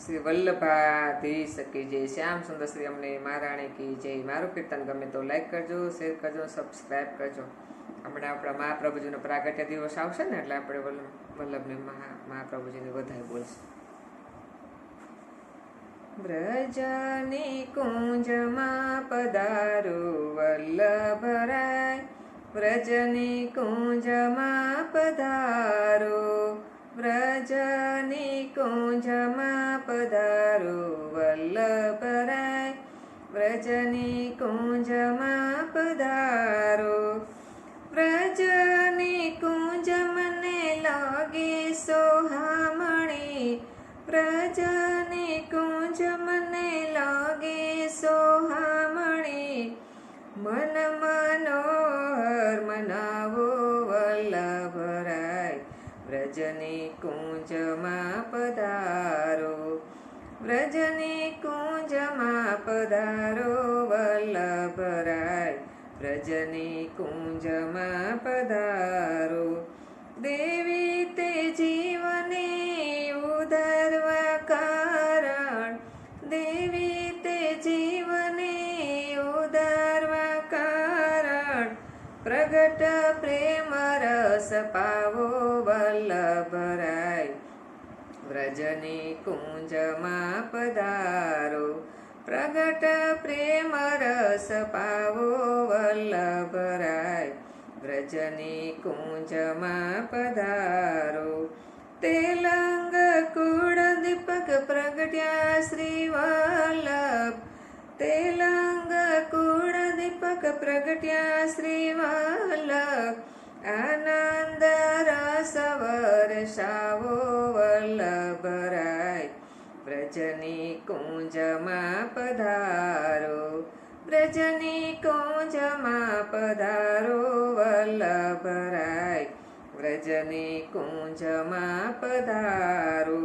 શ્રી વલ્લભાધીશ કી જય શ્યામ સુંદર શ્રી અમને મહારાણી કી જય. મારું કીર્તન ગમે તો લાઈક કરજો શેર કરજો સબસ્ક્રાઈબ કરજો. હમણાં આપણા મહાપ્રભુજીનો પ્રાગટ્ય દિવસ આવશે ને, એટલે આપણે વલ્લભ વલ્લભને મહા, મહાપ્રભુજીની વધારે બોલશું. બ્રજની કુંજમાં પધારો વલ્લભરાય. વ્રજની કુંજમાં પધારો વ્રજની કુંજમાં પધારો વલ્લભરાય. વ્રજની કુંજમાં પધારો. વ્રજની કુંજ મને લાગે સોહામણી વ્રજની કુંજમાં પધારો વ્રજની કુંજમાં પધારો વલ્લભરાય વ્રજની કુંજમાં પધારો દેવી તે જીવને પ્રગટ પ્રેમ રસ પાવો વલ્લભરાય. વ્રજની કુંજમાં પધારો. પ્રગટ પ્રેમ રસ પાવો વલ્લભરાય. વ્રજની કુંજમાં પધારો. તેલંગ કુળ દીપક પ્રગટ્યા શ્રી વલ્લભ. તેલંગ કુળ દીપક પ્રગટ્યા શ્રી વલ્લભ આનંદ રસ વર્ષાવો વલ્લભરાય વ્રજની કુંજમાં પધારો વ્રજની કુંજમાં પધારો વલ્લભરાય વ્રજની કુંજમાં પધારો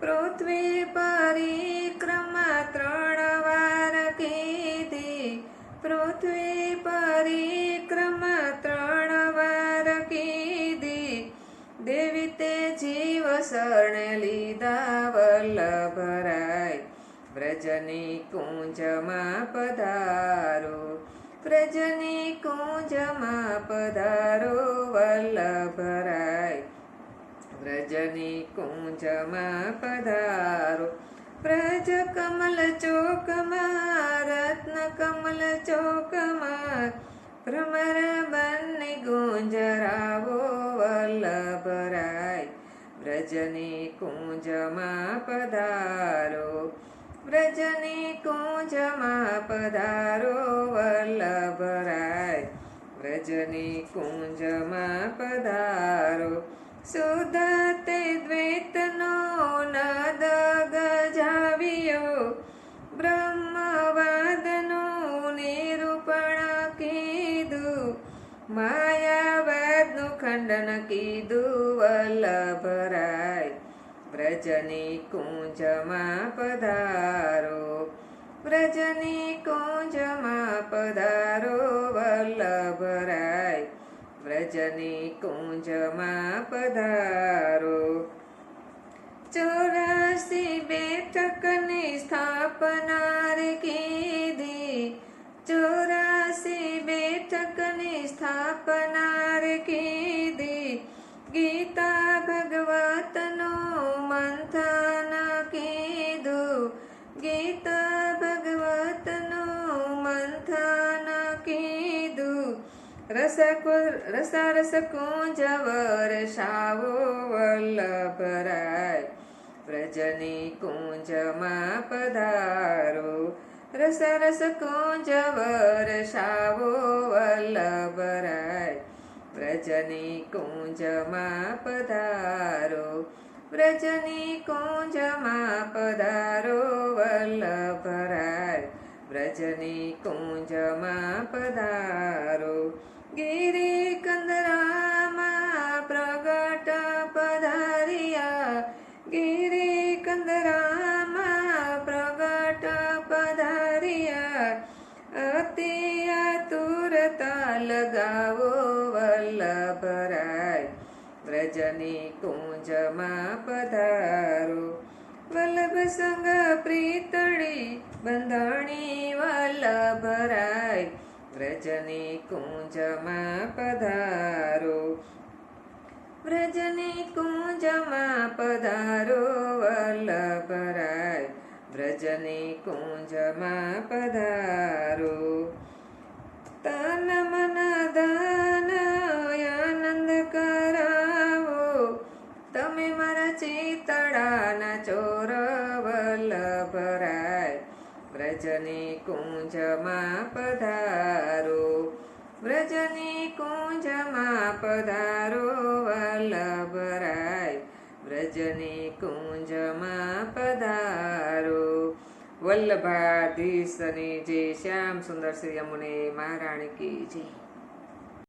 પૃથ્વી પરિક્રમા ત્રણ પૃથ્વી પરિક્રમ ત્રણ વાર કીધી. દેવી તે જીવ શરણે લીધા વલ્લભરાય. વ્રજની કુંજમાં પધારો, વ્રજની કુંજમાં પધારો વલ્લભરાય. વ્રજની કુંજમાં પધારો વ્રજ કમલ ચોકમાં રત્ન કમલ ચોકમાં, ભ્રમર બંને ગુંજરાવો વલ્લભરાય. વ્રજની કુંજમાં પધારો, વ્રજની કુંજમાં પધારો વલ્લભરાય. વ્રજની કુંજમાં પધારો શુદ્ધ તે દ્વૈતનો નાદ ગજાવ્યો બ્રહ્મવાદનું નિરૂપણ કીધું, માયાવાદનું ખંડન કીધું, વલ્લભરાય વ્રજની કુંજમાં પધારો, વ્રજની કુંજમાં પધારો, વલ્લભરાય વ્રજની કુંજમાં પધારો. ચોરાસી બેઠકની સ્થાપના રે કીધી ચોરાસી બેઠકની સ્થાપના રે કીધી ગીતા ભગવતનો મંથન કીધું ગીતા રસ રસ રસ શાવો વલ્લભરાય. વ્રજની કુંજમાં પધારો. રસ રસ શાવો વલ્લભરાય. વ્રજની કુંજમાં પધારો. વ્રજની કુંજમાં પધારો વલ્લભરાય. વ્રજની કુંજમાં પધારો. ગિરી કંદરામાં પ્રગટ પધારિયા. ગિરી કંદરામાં પ્રગટ પધારિયા. અતિ આતુરતા લગાવો વલ્લભરાય. વ્રજની કુંજમાં પધારો. વલ્લભ બંધણી વલ્લભરાય. વ્રજની કુંજમાં પધારો વ્રજની કુંજમાં પધારો વલ્લભરાય વ્રજની કુંજમાં પધારો તન મન ધન આનંદ કરાવો તમે વ્રજની કુંજમાં પધારો, વ્રજની કુંજમાં પધારો વલ્લભરાય, વ્રજની કુંજમાં પધારો. વલ્લભાધીશની જય. શ્યામ સુંદર શ્રી અમુને મહારાણી કી જય.